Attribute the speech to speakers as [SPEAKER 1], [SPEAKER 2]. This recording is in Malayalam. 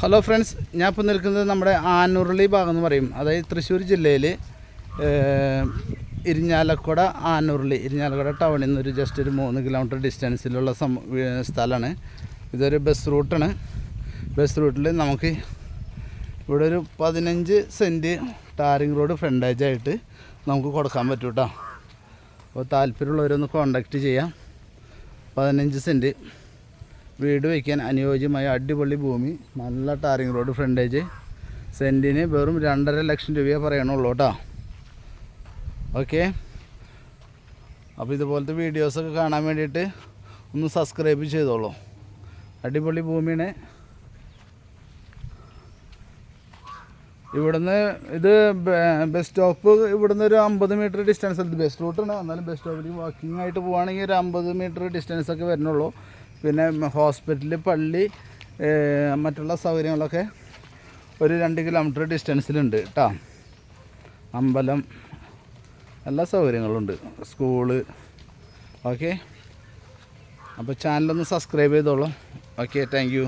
[SPEAKER 1] ഹലോ ഫ്രണ്ട്സ് ഞാൻ ഇപ്പോൾ നിൽക്കുന്നത് നമ്മുടെ ആനുരുളി ഭാഗം എന്ന് പറയും. അതായത് തൃശ്ശൂർ ജില്ലയിൽ ഇരിഞ്ഞാലക്കുട ആനുരുളി ഇരിഞ്ഞാലക്കുട ടൗണിൽ നിന്ന് ഒരു ജസ്റ്റ് ഒരു മൂന്ന് കിലോമീറ്റർ ഡിസ്റ്റൻസിലുള്ള സം സ്ഥലമാണ്. ഇതൊരു ബസ് റൂട്ടാണ് ബസ് റൂട്ടിൽ നമുക്ക് ഇവിടെ ഒരു പതിനഞ്ച് സെന്റ് ടാറിങ് റോഡ് ഫ്രണ്ടേജ് ആയിട്ട് നമുക്ക് കൊടുക്കാൻ പറ്റും കേട്ടോ അപ്പോൾ താല്പര്യമുള്ളവരൊന്ന് കോണ്ടാക്റ്റ് ചെയ്യാം. പതിനഞ്ച് സെന്റ് വീട് വയ്ക്കാൻ അനുയോജ്യമായ അടിപൊളി ഭൂമി നല്ല ടാറിങ് റോഡ് ഫ്രണ്ടേജ് സെന്റിന് വെറും രണ്ടര ലക്ഷം രൂപയെ പറയണുള്ളൂ കേട്ടോ ഓക്കെ. അപ്പോൾ ഇതുപോലത്തെ വീഡിയോസൊക്കെ കാണാൻ വേണ്ടിയിട്ട് ഒന്ന് സബ്സ്ക്രൈബ് ചെയ്തോളൂ. അടിപൊളി ഭൂമിയാണ്. ഇവിടുന്ന് ഇത് ബസ് സ്റ്റോപ്പ് ഇവിടുന്ന് ഒരു അമ്പത് മീറ്റർ ഡിസ്റ്റൻസ് ബസ് റൂട്ടാണ് എന്നാലും ബസ് സ്റ്റോപ്പിൽ വാക്കിംഗ് ആയിട്ട് പോവുകയാണെങ്കിൽ ഒരു അമ്പത് മീറ്റർ ഡിസ്റ്റൻസ് ഒക്കെ വരുന്നുള്ളൂ പിന്നെ ഹോസ്പിറ്റൽ പള്ളി മറ്റുള്ള സൗകര്യങ്ങളൊക്കെ ഒരു രണ്ട് കിലോമീറ്റർ ഡിസ്റ്റൻസിലുണ്ട് കേട്ടോ അമ്പലം എല്ലാ സൗകര്യങ്ങളുണ്ട്. School okay. അപ്പോൾ ചാനലൊന്ന് സബ്സ്ക്രൈബ് ചെയ്തോളൂ. Okay thank